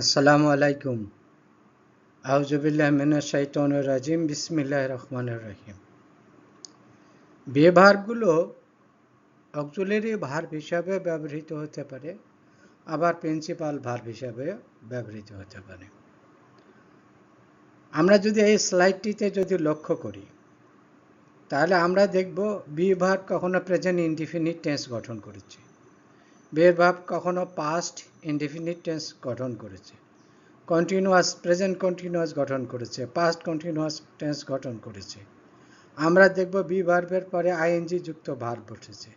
আসসালামু আলাইকুম আউজুবিল্লাহ মিনাশ শাইতানির রাজিম বিসমিল্লাহির রহমানির রহিম বিয়ে ভার্বগুলো অক্সুলারি ভার্ব হিসাবে ব্যবহৃত হতে পারে, আবার প্রিন্সিপাল ভার্ব হিসাবে ব্যবহৃত হতে পারে। আমরা যদি এই স্লাইডটিতে যদি লক্ষ্য করি, তাহলে আমরা দেখব বি ভার্ব কখনো প্রেজেন্ট ইনডিফিনিট টেন্স গঠন করেছে। বের ভাব কখনো পাস্ট ইনডিফিনিট টেন্স গঠন করেছে। কন্টিনিউয়াস প্রেজেন্ট কন্টিনিউয়াস গঠন করেছে। পাস্ট কন্টিনিউয়াস টেন্স গঠন করেছে। আমরা দেখব বি ভার্বের পরে আইএনজি যুক্ত ভার্ব বসেছে।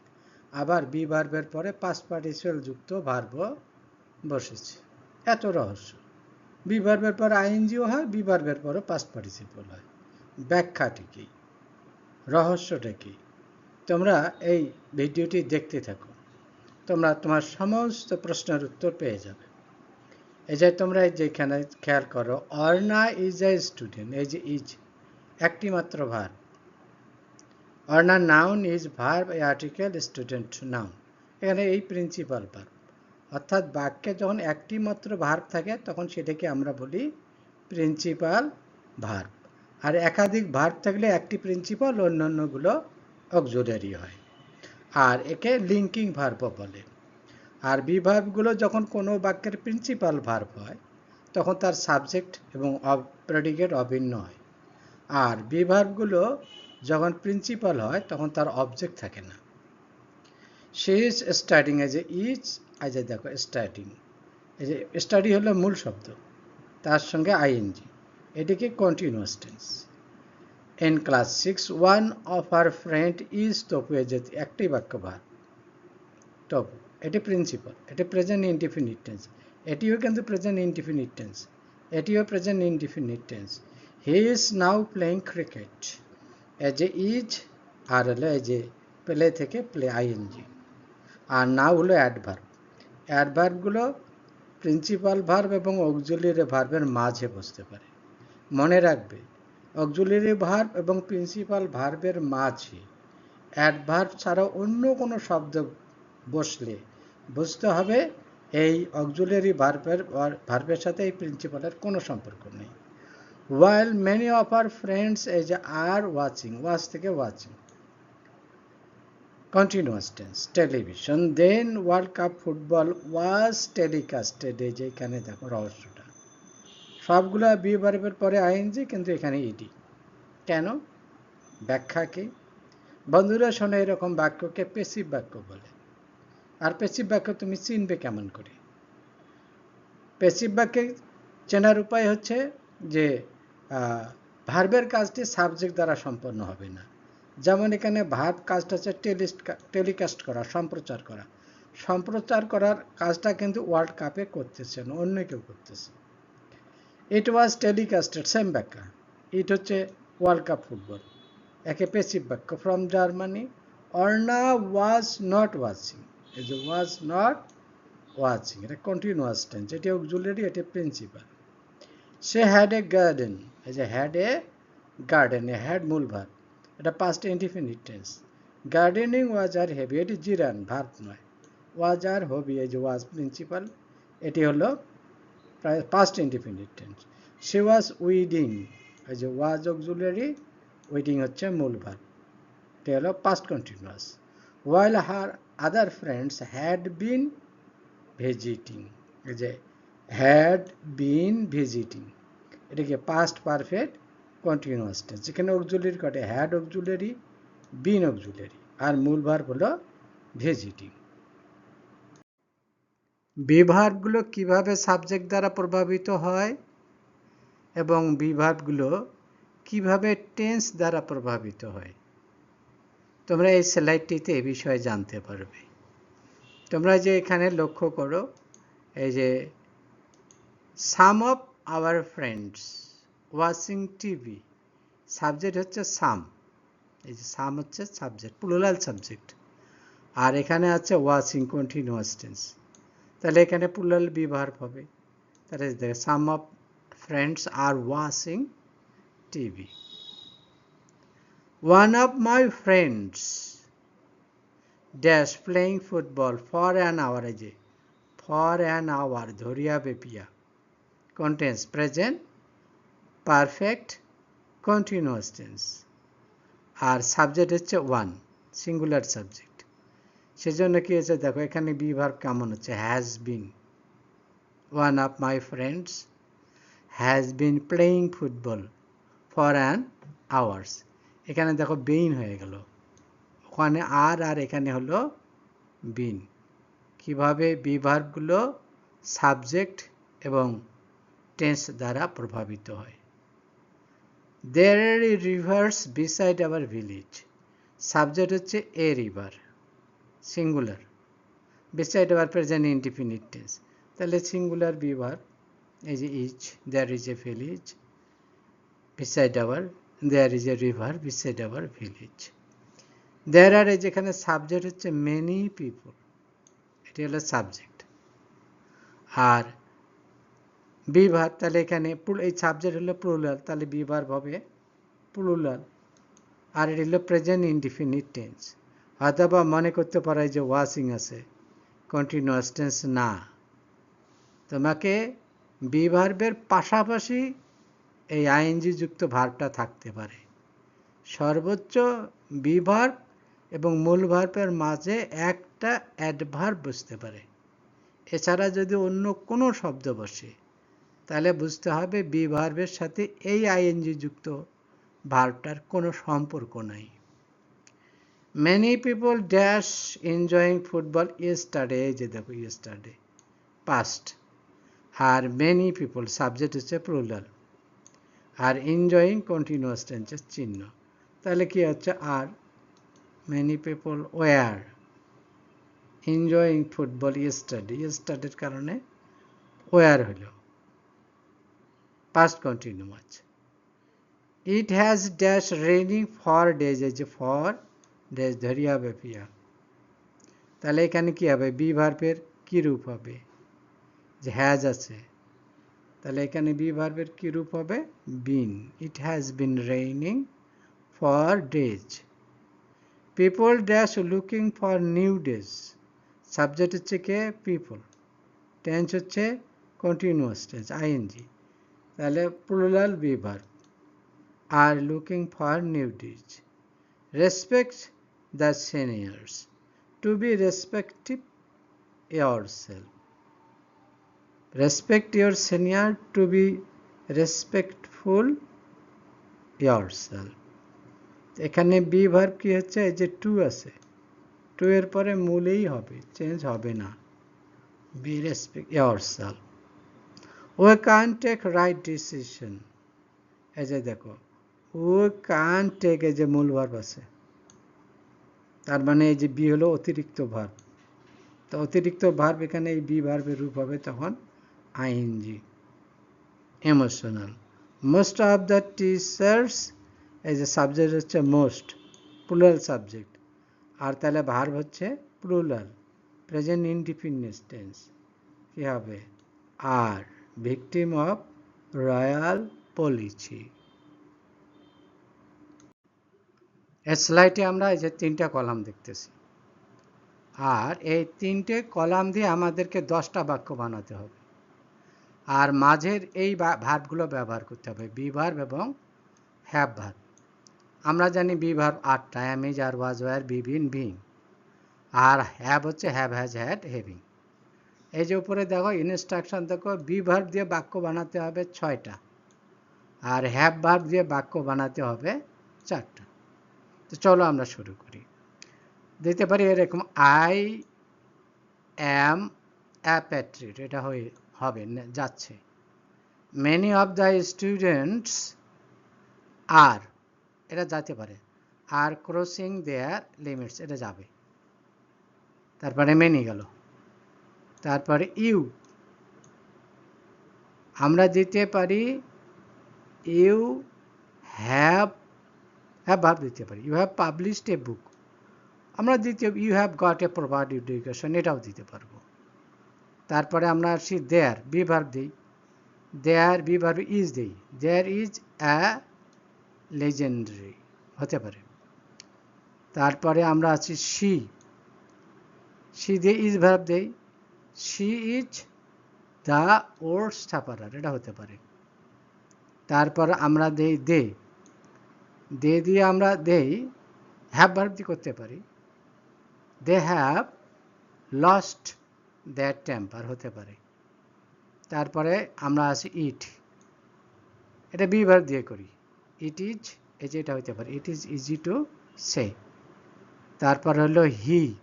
আবার বি ভার্বের পরে পাস্ট পার্টিসিপাল যুক্ত ভার্ব বসেছে। এত রহস্য। বি ভার্বের পরে আইএনজিও হয় বি ভার্বের পরে পাস্ট পার্টিসিপাল হয়। ব্যাখ্যাটি কি রহস্যটা কি? তোমরা এই ভিডিওটি দেখতে থাকো। তোমরা তোমার সমস্ত প্রশ্নের উত্তর পেয়ে যাবে। এই যে তোমরা যেখানে খেয়াল করো, অর্ণা ইজ এ স্টুডেন্ট এই যে ইজ একটি মাত্র verb Arna noun is verb a article student noun এখানে এই প্রিন্সিপাল ভার্ব অর্থাৎ বাক্যে যখন একটি মাত্র ভার্ব থাকে, তখন সেটাকে আমরা বলি প্রিন্সিপাল ভার্ব আর একাধিক ভার্ব থাকলে একটি প্রিন্সিপাল অন্যান্যগুলো অক্সুলারি হয়। আর একে লিঙ্কিং ভার্ব বলে। আর বি ভার্বগুলো যখন কোনো বাক্যের প্রিন্সিপাল ভার্ব হয়, তখন তার সাবজেক্ট এবং প্রেডিকেট অভিন্ন হয়। আর বি ভার্বগুলো যখন প্রিন্সিপাল হয়, তখন তার অবজেক্ট থাকে না। She is starting as a is as a দেখো স্টার্টিং এই যে স্টাডি হলো মূল শব্দ, তার সঙ্গে আইএনজি এটিকে continuous tense in class six one of our friend is Tapu এজেতি একটাই বাক্য ভার তপু এটি প্রিন্সিপাল এটি প্রেজেন্ট ইনডিফিনিট টেন্স এটিও কিন্তু প্রেজেন্ট ইনডিফিনিট টেন্স এটিও present indefinite tense he is now playing cricket as a is আর হলো এজ এ প্লে থেকে প্লে আইএনজি আর নাও হলো অ্যাডভার্ব অ্যাডভার্বগুলো প্রিন্সিপাল ভার্ব এবং অক্সুলিয়ারি ভার্বের মাঝে বসতে পারে। মনে রাখবে অক্সুলিয়ারি ভার্ব এবং প্রিন্সিপাল ভার্বের মাঝে। অ্যাডভার্ব ছাড়া অন্য কোনো শব্দ বসলে বুঝতে হবে এই অক্সুলিয়ারি ভার্বের ভার্বের সাথে এই প্রিন্সিপালের কোনো সম্পর্ক নেই। While many of our friends as are watching watch থেকে watching continuous tense television then world cup football was telecasted এই যে এখানে দেখো রহস্যটা সবগুলা বি পরে আইনজি, কিন্তু এখানে ইডি। কেন? ব্যাখ্যা কি? বন্ধুরা, শোনে, এরকম বাক্যকে পেসিভ বাক্য বলে। আর পেসিভ বাক্য তুমি চিনবে কেমন করে? পেসিভ বাক্যে চেনার উপায় হচ্ছে যে ভার্বের কাজটি সাবজেক্ট দ্বারা সম্পন্ন হবে না। যেমন এখানে ভার্ব কাজটা হচ্ছে টেলিস্ট টেলিকাস্ট করা, সম্প্রচার করা। সম্প্রচার করার কাজটা কিন্তু ওয়ার্ল্ড কাপে করতেছেন অন্য কেউ করতেছে। ইট ওয়াজ টেলিকাস্টেড সেম ব্যাখ্যা ইট হচ্ছে ওয়ার্ল্ড কাপ ফুটবল একে পেসিভ বাক্য from Germany Arna was not watching যে ওয়াজ নট ওয়াচিং এটা কন্টিনিউয়াস টেন্স এটি অক্সুলারি এটি principal she had a garden এই যে had a garden a had মূল ভার এটা past indefinite tense gardening was her hobby এটি জিরান ভার্ব নয়। ওয়াজ আর হবি যে ওয়াজ প্রিন্সিপাল এটি হলো past indefinite tense she was weeding এই যে ওয়াজ অক্সুলারি উইডিং হচ্ছে মূল ভার এটি হলো past continuous while her other friends had been visiting এই যে হ্যাড বিন ভিজিটিং এটাকে পাস্ট পারফেক্ট কন্টিনিউয়াস টেন্স যেখানে অক্সুলারি কটে হ্যাড অক্সুলারি বিন অক্সুলারি আর মূল ভার্ব হলো ভিজিটিং বিভার্বগুলো কীভাবে সাবজেক্ট দ্বারা প্রভাবিত হয় এবং বিভার্বগুলো কীভাবে টেন্স দ্বারা প্রভাবিত হয়? তোমরা এই স্লাইডটিতে এ বিষয়ে জানতে পারবে। তোমরা যে এখানে লক্ষ্য করো, এই যে some of our friends watching TV subject হচ্ছে সাম এই যে সাম হচ্ছে সাবজেক্ট প্লুরাল সাবজেক্ট আর এখানে আছে ওয়াচিং কন্টিনিউয়াস টেন্স তাহলে এখানে প্লুরাল বিভার হবে। তাহলে some of friends are watching TV One of my friends dash playing football for an hour a day. For an hour, ধরিয়া বেপিয়া। কন্টেন্স প্রেজেন্ট পারফেক্ট কন্টিনিউয়াস টেন্স আর সাবজেক্ট হচ্ছে one singular subject সেজন্য কি হয়েছে? দেখো, এখানে বিভার কেমন হচ্ছে? Has been one of my friends has been playing football for an hours এখানে দেখো বেইন হয়ে গেল। ওখানে আর আর এখানে হলো বিন কীভাবে বিভার্বগুলো সাবজেক্ট এবং টেন্স দ্বারা প্রভাবিত হয়। There rivers beside our village subject হচ্ছে a river singular beside our present indefinite tense তাহলে সিঙ্গুলার বিভার এই যে each there is a village beside our there is a river beside our village there are যেখানে subject হচ্ছে many people এটি হলো subject আর বিভার তাহলে এখানে এই সাবজেক্ট হলো প্লুরাল তাহলে বিভার হবে প্লুরাল আর এটি হলো প্রেজেন্ট ইনডিফিনিট টেন্স অথবা মনে করতে পারে যে ওয়াশিং আছে কন্টিনিউয়াস টেন্স না। তোমাকে বিভার্বের পাশাপাশি এই আইএনজি যুক্ত ভার্বটা থাকতে পারে। সর্বোচ্চ বিভার্ব এবং মূল ভার্বের মাঝে একটা অ্যাডভার্ব বুঝতে পারে। এছাড়া যদি অন্য কোনো শব্দ বসে, তাহলে বুঝতে হবে বিভার্বের সাথে এই আইএনজি যুক্ত ভার্বটার কোনো সম্পর্ক নাই। People dash enjoying football yesterday এই যে দেখো ইয়েস্টারডে পাস্ট আর মেনি পিপল সাবজেক্ট হচ্ছে প্লুরাল আর এনজয়িং কন্টিনিউয়াস টেন্সের চিহ্ন তাহলে কি হচ্ছে আর many people were enjoying football yesterday ইয়েস্টারডের কারণে ওয়ার হলো past continuous. It has dash raining for days এই যে for days ধরি হবে পিয়া। তাহলে এখানে কি হবে? বি ভার্বের কি রূপ হবে? যে হ্যাজ আছে। তাহলে এখানে বি ভার্বের কি রূপ হবে? Been it has been raining for days people dash looking for new days subject হচ্ছে কে? পিপল টেন্স হচ্ছে কন্টিনিউয়াস টেন্স আইএনজি তাহলে plural be verb are looking for new days respect the seniors to be respective yourself respect your senior to be respectful yourself এখানে be verb কি হচ্ছে? এই যে two আছে। টু এর পরে মূলেই হবে চেঞ্জ হবে না। Be respect yourself we can't take right decision এই যে দেখো, we can't take এই যে মূল ভার্ব আছে। তার মানে এই যে বি হলো অতিরিক্ত ভার্ব তো অতিরিক্ত ভার্ব এখানে এই বি ভার্বের রূপ হবে তখন ING emotional most of the teachers এই যে সাবজেক্ট হচ্ছে মোস্ট প্লুরাল সাবজেক্ট আর তাহলে ভার্ব হচ্ছে প্লুরাল প্রেজেন্ট ইনডিফিনিট টেন্স কি হবে? আর victim অফ রয়্যাল policy. এর স্লাইডে আমরা এই যে তিনটা কলাম দেখতেছি। আর এই তিনটে কলাম দিয়ে আমাদেরকে দশটা বাক্য বানাতে হবে। আর মাঝের এই ভার্বগুলো ব্যবহার করতে হবে বি এবং হ্যাভ ভার্ব আমরা জানি বি আটটা am is are was were be been being R have হচ্ছে হ্যাভ হ্যাজ হ্যাড হেভিং এই যে উপরে দেখো ইনস্ট্রাকশন দেখো বি দিয়ে বাক্য বানাতে হবে ছয়টা। আর হ্যাভ ভার্ব দিয়ে বাক্য বানাতে হবে চারটা। তো চলো আমরা শুরু করি। দিতে পারি এরকম আই অ্যাম অ্যাপ্যাট্রিট এটা হয়ে, হবে যাচ্ছে। Many of the students are এটা যেতে পারে আর ক্রসিং দেয়ার লিমিটস এটা যাবে। তারপরে মেনি গেল। তারপরে ইউ আমরা দিতে পারি ইউ হ্যাভ হ্যাভ ভাব দিতে পারি you have published a book আমরা দিতে you have got a provide education এটাও দিতে পারব। তারপরে আমরা আসি দেয়ার বি ভার্ব দিই। দেয়ার বি ভার্ব ইজ দিই। দেয়ার ইজ অ্যা লেজেন্ডারি হতে পারে। তারপরে আমরা আছি সি সি দিয়ে ইজ ভার্ব দেই। She is the our superior এটা হতে পারে। তারপর আমরা দেই দে দে দিয়ে আমরা দেই হ্যাভ ভার্ব দিয়ে করতে পারি। They have lost that temper হতে পারে। তারপরে আমরা আসি ইট এটা বি ভার্ব দিয়ে করি। ইট ইজ এই যে এটা হতে পারে। It is easy to say তারপর হলো হি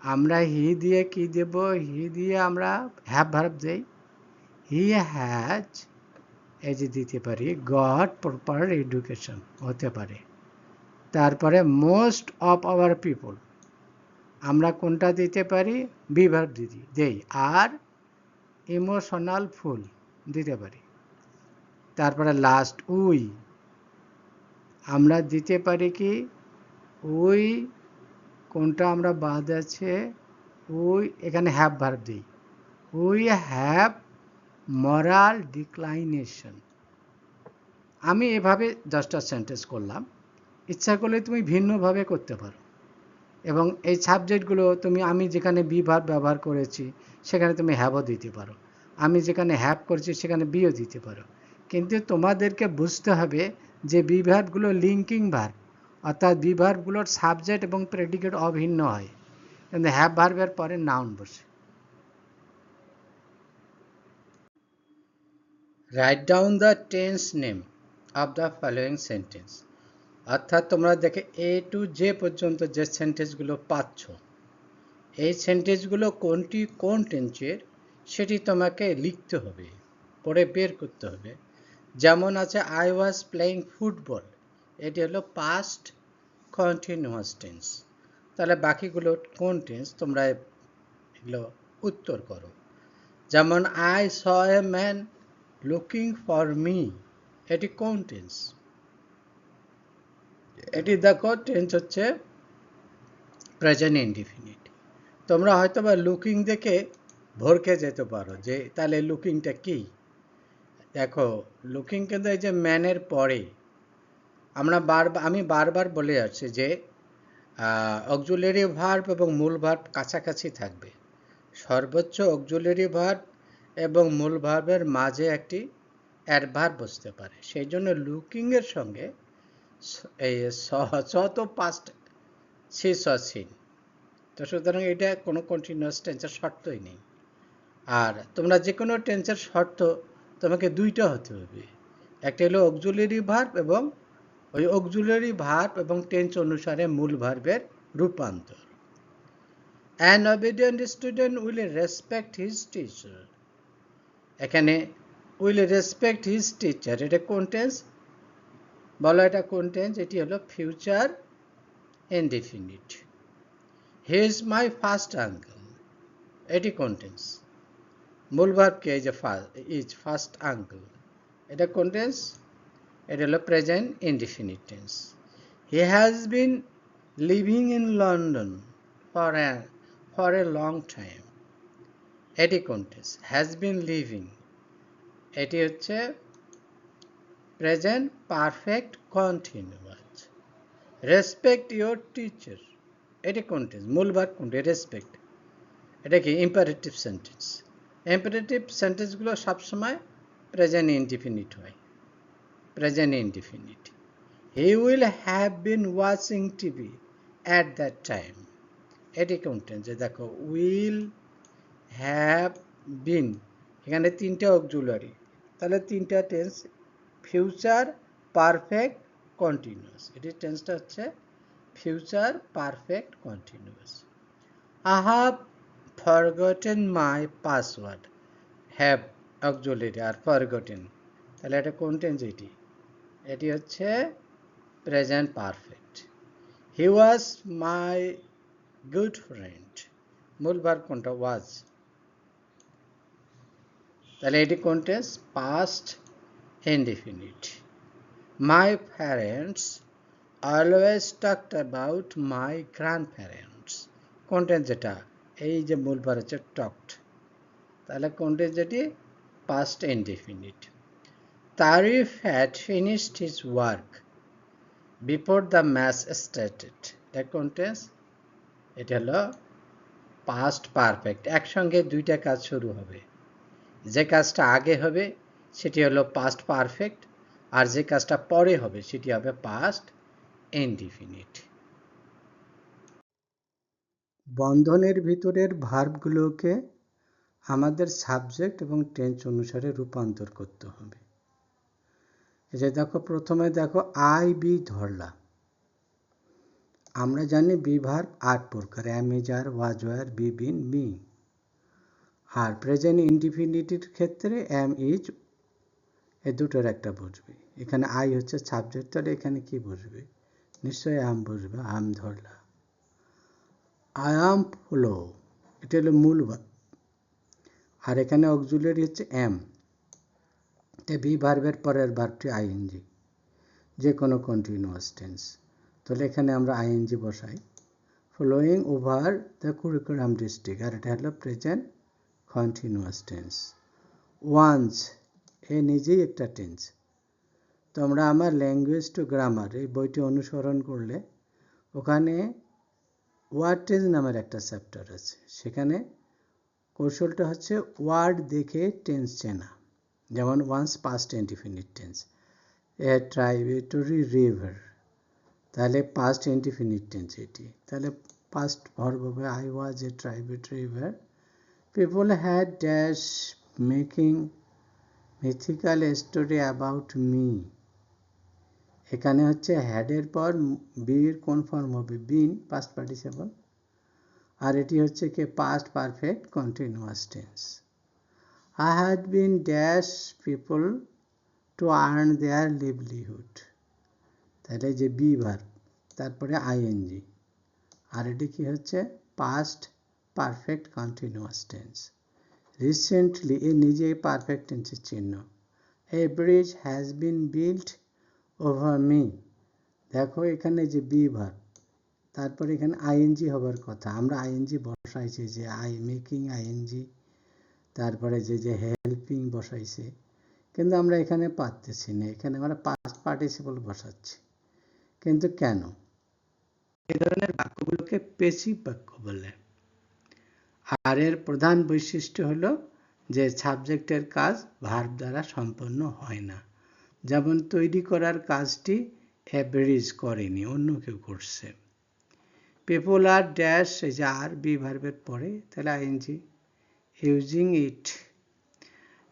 আমরা হি দিয়ে কি দেব? হি দিয়ে আমরা হ্যাভ ভার্ব দেই। হি হ্যাজ এই যে দিতে পারি গড প্রপার এডুকেশন হতে পারে। তারপরে মোস্ট অফ আওয়ার পিপল আমরা কোনটা দিতে পারি? বি ভার্ব দিদি, দেই। আর ইমোশনাল ফুল দিতে পারি। তারপরে লাস্ট উই। আমরা দিতে পারি কি? উই, কোনটা আমরা বাদ আছে? উই, এখানে হ্যাভ ভার্ব দিই। উই হ্যাভ মরাল ডিক্লাইনেশন আমি এভাবে দশটা সেন্টেন্স করলাম। ইচ্ছা করলে তুমি ভিন্নভাবে করতে পারো। এবং এই সাবজেক্টগুলো তুমি, আমি যেখানে বি ভার্ব ব্যবহার করেছি, সেখানে তুমি হ্যাভও দিতে পারো। আমি যেখানে হ্যাভ করেছি, সেখানে বিও দিতে পারো। কিন্তু তোমাদেরকে বুঝতে হবে যে বি ভার্বগুলো লিঙ্কিং ভার্ব অর্থাৎ বি ভার্বগুলোর সাবজেক্ট এবং প্রেডিকেট অভিন্ন হয়। কিন্তু হ্যাভ ভার্বের পরে নাউন বসে। Write down the tense name of the following sentence অর্থাৎ তোমরা দেখে এ টু জে পর্যন্ত যে সেন্টেন্সগুলো পাচ্ছ, এই সেন্টেন্সগুলো কোনটি কোন টেন্সের সেটি তোমাকে লিখতে হবে পরে বের করতে হবে। যেমন আছে আই ওয়াজ প্লেয়িং ফুটবল এটি হলো পাস্ট কন্টিনিউয়াস টেন্স তাহলে বাকিগুলো কোন টেন্স তোমরা এগুলো উত্তর করো। যেমন I saw a man looking for me এটি কোন টেন্স এটি দেখো টেন্স হচ্ছে প্রেজেন্ট ইনডিফিনিট তোমরা হয়তো বা লুকিং দেখে ভরকে যেতে পারো যে তাহলে লুকিংটা কি? দেখো লুকিং কিন্তু এই যে ম্যানের পরে। আমরা বারবার আমি বারবার বলে যাচ্ছি যে অক্সুলারি ভার্ব এবং মূল ভার্ব কাছাকাছি থাকবে। সর্বোচ্চ অক্সুলারি ভার্ব এবং মূল ভার্বের মাঝে একটি অ্যাডভার্ব বসতে পারে। সেই জন্য লুকিংয়ের সঙ্গে এই স তো পাস্ট শেষ সিন তো সুতরাং এটা কোনো কন্টিনিউয়াস টেন্সের শর্তই নেই আর তোমরা যে কোনো টেন্সের শর্ত তোমাকে দুইটা হতে হবে একটা হলো অক্সুলারি ভার্ব এবং ওই অক্সুলারি ভার্ব এবং টেন্স অনুসারে মূল ভার্বের রূপান্তর an obedient student will respect his teacher এখানে উইল রেসপেক্ট হিজ টিচার এটা কোন টেন্স বলো এটা কোন টেন্স এটি হলো future indefinite he is my first uncle এটি কোন টেন্স মূল ভার্বকে এই যে ইজ ফার্স্ট আঙ্কেল এটা কোন টেন্স এটা হলো present indefinite tense he has been living in London for for a long time এটি কোন টেন্স হ্যাজ বিন লিভিং এটি হচ্ছে present perfect continuous respect your teacher এটি কোন মূল ভার্ব কোনটি? রেসপেক্ট এটা কি? ইম্পারেটিভ সেন্টেন্স ইম্পারেটিভ সেন্টেন্সগুলো সবসময় প্রেজেন্ট ইনডিফিনিট হয়। Present indefinite he will have been watching TV at that time এটি কোন টেন্সে দেখো উইল হ্যাভ বিন এখানে তিনটে অক্সুলারি তাহলে তিনটা টেন্স ফিউচার পারফেক্ট কন্টিনিউয়াস এটির টেন্সটা হচ্ছে future perfect continuous I have forgotten my password have auxiliary R forgotten তাহলে এটা কোন টেন্স এটি? এটি হচ্ছে present perfect he was my good friend মূল ভার কোনটা? ওয়াজ তাহলে এটি কোন tense past indefinite my parents always talked about my grandparents কোন টেন্স যেটা, এই যে মূল ভার হচ্ছে টকড তাহলে কোন টেন্স যেটি past indefinite Tarif had finished his work before the match started এটা কোন টেন্স এটা হলো পাস্ট পারফেক্ট একসঙ্গে দুইটা কাজ শুরু হবে। যে কাজটা আগে হবে, সেটি হলো পাস্ট পারফেক্ট আর যে কাজটা পরে হবে, সেটি হবে পাস্ট ইনডিফিনিট বন্ধনের ভিতরের ভার্বগুলোকে আমাদের সাবজেক্ট এবং টেন্স অনুসারে রূপান্তর করতে হবে। এই যে দেখো, প্রথমে দেখো আই বি ধরলাম। আমরা জানি বি ভার্ব আট প্রকার am is are is are was were be been R present ইনডিফিনিটির ক্ষেত্রে অ্যাম ইজ এ দুটোর একটা বুঝবে এখানে আই হচ্ছে সাবজেক্ট তাহলে এখানে কি বুঝবে নিশ্চয়ই আম বুঝবে আম ধরলা। আই আম হলো এটা হলো মূল ভাব আর এখানে অক্সুলারি হচ্ছে এম এটা বি ভার্বের পরের ভার্বটি আইএনজি যে কোনো কন্টিনিউয়াস টেন্স তাহলে এখানে আমরা আইএনজি বসাই। Following over the curriculum district আর এটা হলো present continuous tense once a নিজেই একটা টেন্স তোমরা আমার ল্যাঙ্গুয়েজ টু গ্রামার এই বইটি অনুসরণ করলে, ওখানে ওয়ার্ড টেন্স নামের একটা চ্যাপ্টার আছে। সেখানে কৌশলটা হচ্ছে ওয়ার্ড দেখে টেন্স চেনা। যেমন once past indefinite tense a tributary river তাহলে পাস্ট ইনডিফিনিট টেন্স এটি। তাহলে পাস্ট ভার্ব হবে I was a tributary river people had dash making mythical story about me এখানে হচ্ছে হ্যাডের পর বির কোন ফর্ম হবে? বিন পাস্ট পার্টিসিপল আর এটি হচ্ছে কি past perfect continuous tense I had been dash people to earn their livelihood তাহলে যে বি ভার তারপরে আইএনজি আর এটি কি হচ্ছে? Past perfect continuous tense recently এ নিজেই পারফেক্ট টেন্সের চিহ্ন a bridge has been build over me দেখো, এখানে যে বি ভার তারপর এখানে আইএনজি হবার কথা। আমরা আইএনজি বসাইছি যে আই মেকিং আইএনজি তারপরে যে যে হেল্পিং বসাইছে। কিন্তু আমরা এখানে পারতেছি না। এখানে আমরা পাস্ট পার্টিসিপল বসাচ্ছি। কিন্তু কেন? এই ধরনের বাক্যগুলোকে পেসিভ বাক্য বলে। আর এর প্রধান বৈশিষ্ট্য হলো যে সাবজেক্টের কাজ ভার্ব দ্বারা সম্পন্ন হয় না। যেমন তৈরি করার কাজটি অ্যাভারেজ করেনি, অন্য কেউ করছে। পিপল আর ড্যাশ এই যে আর বি ভার্বের পরে, তাহলে আইএনজি ইউজিং ইট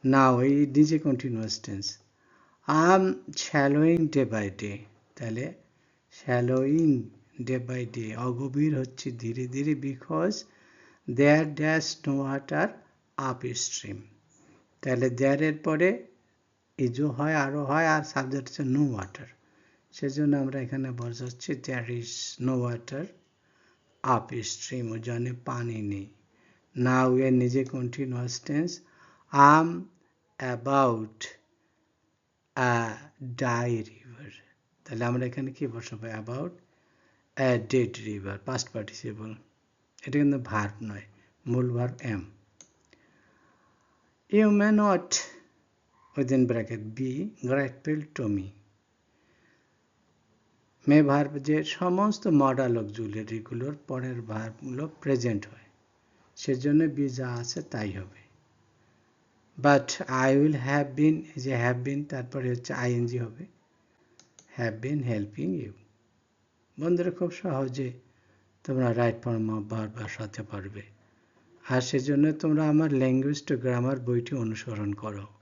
নাও এই নিজে continuous tense um shallowing day by day তাহলে শ্যালোয়িং ডে বাই ডে অগভীর হচ্ছে ধীরে ধীরে because there dash no water upstream তাহলে দেয়ারের পরে ইজো হয় আরও হয়, আর সাবজেক্ট হচ্ছে নো ওয়াটার সেজন্য আমরা এখানে বসাচ্ছি there is no water upstream ও জনে পানি নেই। নাও এর নিজে continuous tense um about die river তাহলে আমরা এখানে কি বসাবো? About a dead river past participle এটা কিন্তু ভার্ব নয়, মূল verb am you may not within bracket be grateful to me may verb যে সমস্ত মডাল অক্সুলারিগুলোর পরের ভার্বগুলো প্রেজেন্ট হয়। সেজন্য বি যা আছে তাই হবে। But I will have been যে হ্যাভ বিন তারপরে হচ্ছে আইএনজি হবে। হ্যাভ বিন হেল্পিং ইউ বন্ধুরা, খুব সহজে তোমরা রাইট ফর্ম অফ ভার্ব বসাতে পারবে। আর সেজন্য তোমরা আমার ল্যাঙ্গুয়েজ টু গ্রামার বইটি অনুসরণ করো।